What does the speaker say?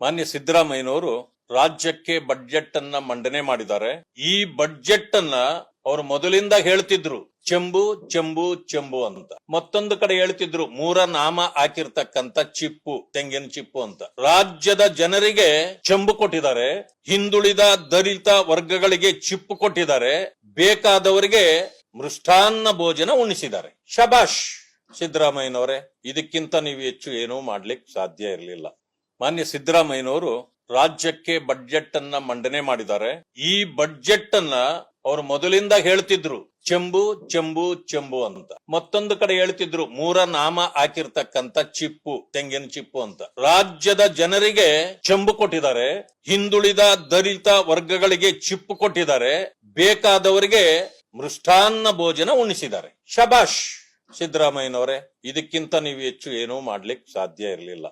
ಮಾನ್ಯ ಸಿದ್ದರಾಮಯ್ಯನವರು ರಾಜ್ಯಕ್ಕೆ ಬಡ್ಜೆಟ್ ಅನ್ನ ಮಂಡನೆ ಮಾಡಿದ್ದಾರೆ. ಈ ಬಡ್ಜೆಟ್ ಅನ್ನ ಅವರು ಮೊದಲಿಂದ ಹೇಳ್ತಿದ್ರು, ಚೆಂಬು ಚೆಂಬು ಚೆಂಬು ಅಂತ. ಮತ್ತೊಂದು ಕಡೆ ಹೇಳ್ತಿದ್ರು ಮೂರ ನಾಮ ಹಾಕಿರ್ತಕ್ಕಂತ ಚಿಪ್ಪು, ತೆಂಗಿನ ಚಿಪ್ಪು ಅಂತ. ರಾಜ್ಯದ ಜನರಿಗೆ ಚೆಂಬು ಕೊಟ್ಟಿದ್ದಾರೆ, ಹಿಂದುಳಿದ ದಲಿತ ವರ್ಗಗಳಿಗೆ ಚಿಪ್ಪು ಕೊಟ್ಟಿದ್ದಾರೆ, ಬೇಕಾದವರಿಗೆ ಮೃಷ್ಟಾನ್ನ ಭೋಜನ ಉಣಿಸಿದ್ದಾರೆ. ಶಬಾಷ್ ಸಿದ್ದರಾಮಯ್ಯನವರೇ, ಇದಕ್ಕಿಂತ ನೀವು ಹೆಚ್ಚು ಏನೂ ಮಾಡ್ಲಿಕ್ಕೆ ಸಾಧ್ಯ ಇರಲಿಲ್ಲ. ಮಾನ್ಯ ಸಿದ್ದರಾಮಯ್ಯನವರು ರಾಜ್ಯಕ್ಕೆ ಬಡ್ಜೆಟ್ ಅನ್ನ ಮಂಡನೆ ಮಾಡಿದ್ದಾರೆ. ಈ ಬಡ್ಜೆಟ್ ಅನ್ನ ಅವರು ಮೊದಲಿಂದ ಹೇಳ್ತಿದ್ರು, ಚೆಂಬು ಚೆಂಬು ಚೆಂಬು ಅಂತ. ಮತ್ತೊಂದು ಕಡೆ ಹೇಳ್ತಿದ್ರು ಮೂರ ನಾಮ ಹಾಕಿರ್ತಕ್ಕಂತ ಚಿಪ್ಪು, ತೆಂಗಿನ ಚಿಪ್ಪು ಅಂತ. ರಾಜ್ಯದ ಜನರಿಗೆ ಚೆಂಬು ಕೊಟ್ಟಿದ್ದಾರೆ, ಹಿಂದುಳಿದ ದಲಿತ ವರ್ಗಗಳಿಗೆ ಚಿಪ್ಪು ಕೊಟ್ಟಿದ್ದಾರೆ, ಬೇಕಾದವರಿಗೆ ಮೃಷ್ಟಾನ್ನ ಭೋಜನ ಉಣಿಸಿದ್ದಾರೆ. ಶಬಾಷ್ ಸಿದ್ದರಾಮಯ್ಯನವರೇ, ಇದಕ್ಕಿಂತ ನೀವು ಹೆಚ್ಚು ಏನೂ ಮಾಡ್ಲಿಕ್ಕೆ ಸಾಧ್ಯ ಇರಲಿಲ್ಲ.